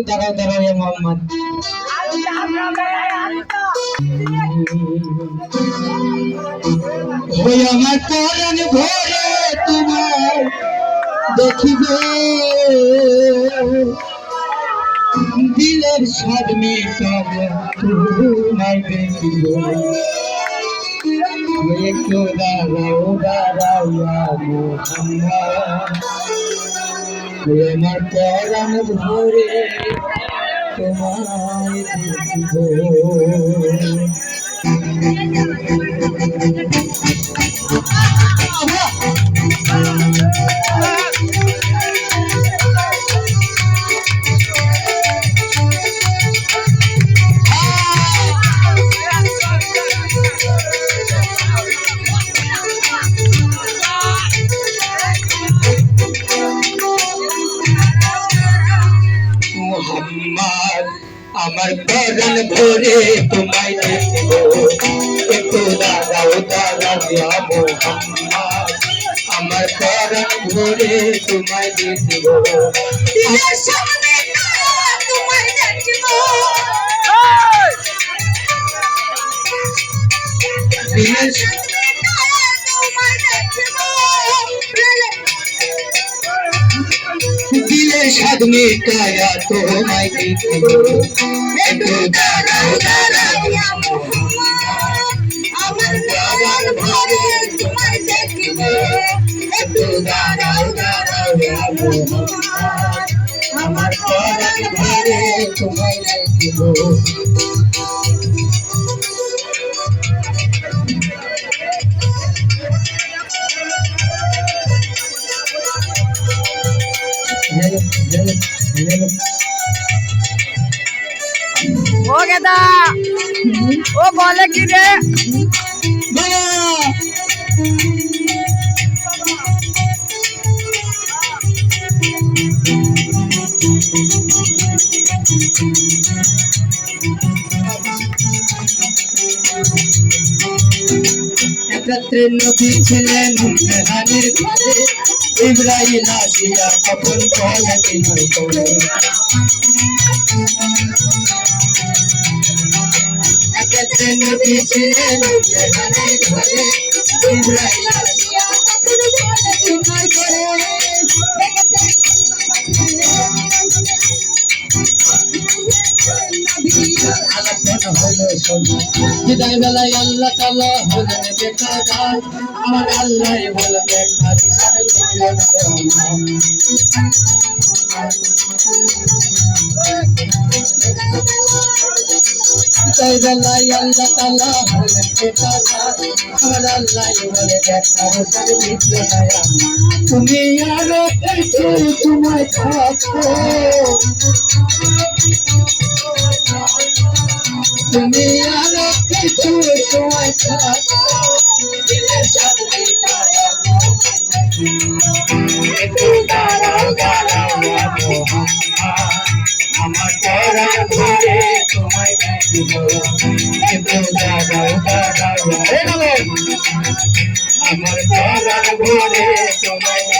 দাঁড়াও দাঁড়াও এ মোহাম্মদ ওই আমার পরাণ ভরে তোমার দেখিব দিলের স্বাদ মেটাব তোমার দেখিব ওই আমার পরাণ ভরে তোমায় মোহাম্মদ আমার পরাণ ভরে তোমায় দেখিব। একটু দাঁড়াও দাঁড়াও ইয়া মোহাম্মদ। আমার পরাণ ভরে তোমায় দেখিব। দিনের স্বাদ মেটায়া তোমায় দেখিব। একটু দাঁড়াও দাঁড়াও, আমার প্রাণ ভরে তোমায় দেখিব। একটু দাঁড়াও দাঁড়াও, আমার পরাণ ভরে তোমায় দেখিব। হেলো হেলো ও গেদা ও বলে কি রে বাবা একত্রে নবী ছিলেন মেহানির ঘরে ইব্রাহিম আসিয়া কখন কলে বিনয় করে একত্রে নবী ছিলেন বিদায় বেলায় আল্লাহ তালা হলেন বেকার আমার আল্লাহ বলবে বিদায় বেলায় আল্লাহ তালা বেকার আমার আল্লাহ বলে সারে মিটল তুমি আরও তোমায় থাকো তুমি আরও কিছু থাকো আমার ভরে তোমায় একটু দাঁড়াও দাঁড়াও আমার পরাণ ঘরে তোমায়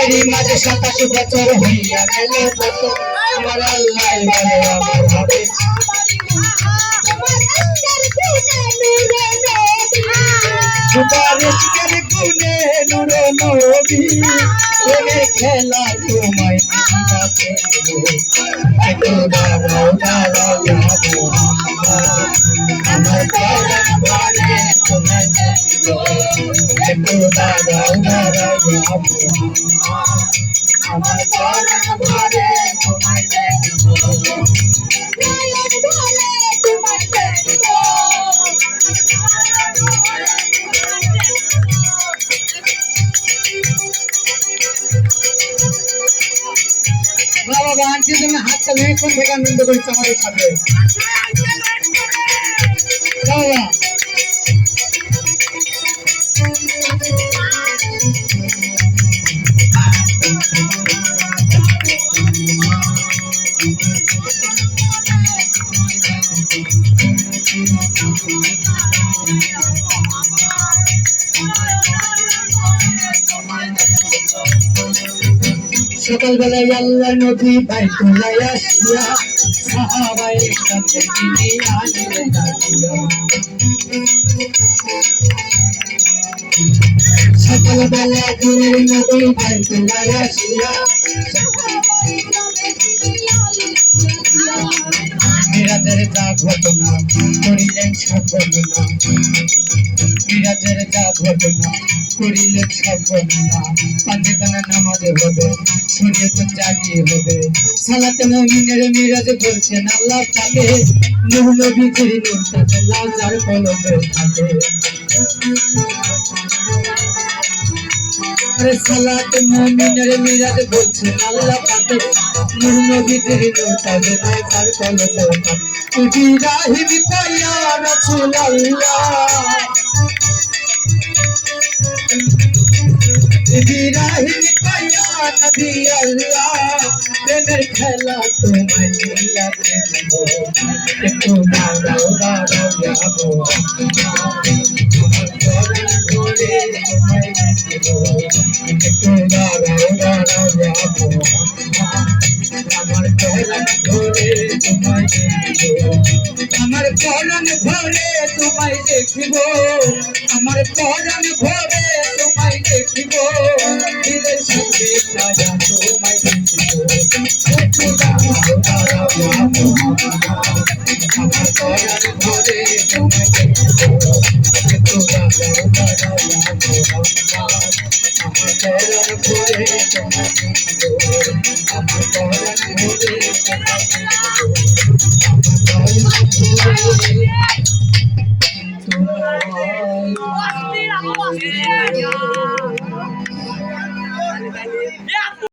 এরই মাঝে সাতাশ বছর হইয়া খেলা আমার পরাণ ভরে তোমায় দেখব নয়ন ভরে তোমায় দেখব বাবা আনছি তুমি হাতটা ভেঙে কোন থেকে আনন্দ করছ আমাদের সাথে? বাবা সকালবেলায় আল্লাহ নবী বাইতুল্লাহ আসিয়া সাহাবায়ে কাছে ডাকিয়া। সকালবেলা গুরুর নবী বাইতুল্লাহ আসিয়া মিরাজের যা ঘটনা করিলেন সব বর্ণনা মিরাজের যা ঘটনা করিলেন সব বর্ণনা পাঁচে দানা নামাজে হবে শরীয়ত জাগিয়ে হবে। সালাতে মুমিনের মিরাজ বলছেন আল্লাহ পাকে নূর নবীজির নূর তাতে লাজার কলমে থাকে। আরে সালাত মুমিনের মিরাজ বলছেন আল্লাহ পাকে নূর নবীজির নূর কলমে থাকে। ইব্রাহিম কয়া রাসূলুল্লাহ। ইব্রাহিম কয়া নবী আল্লাহ প্রেমের খেলা তোমায় নিয়া খেলব একটু দাঁড়াও দাঁড়াও যাব একটু দাঁড়াও দাঁড়াও যাব আমার চরণ ধরে তোমায় দেখব আমার চরণ ধরে Yeah.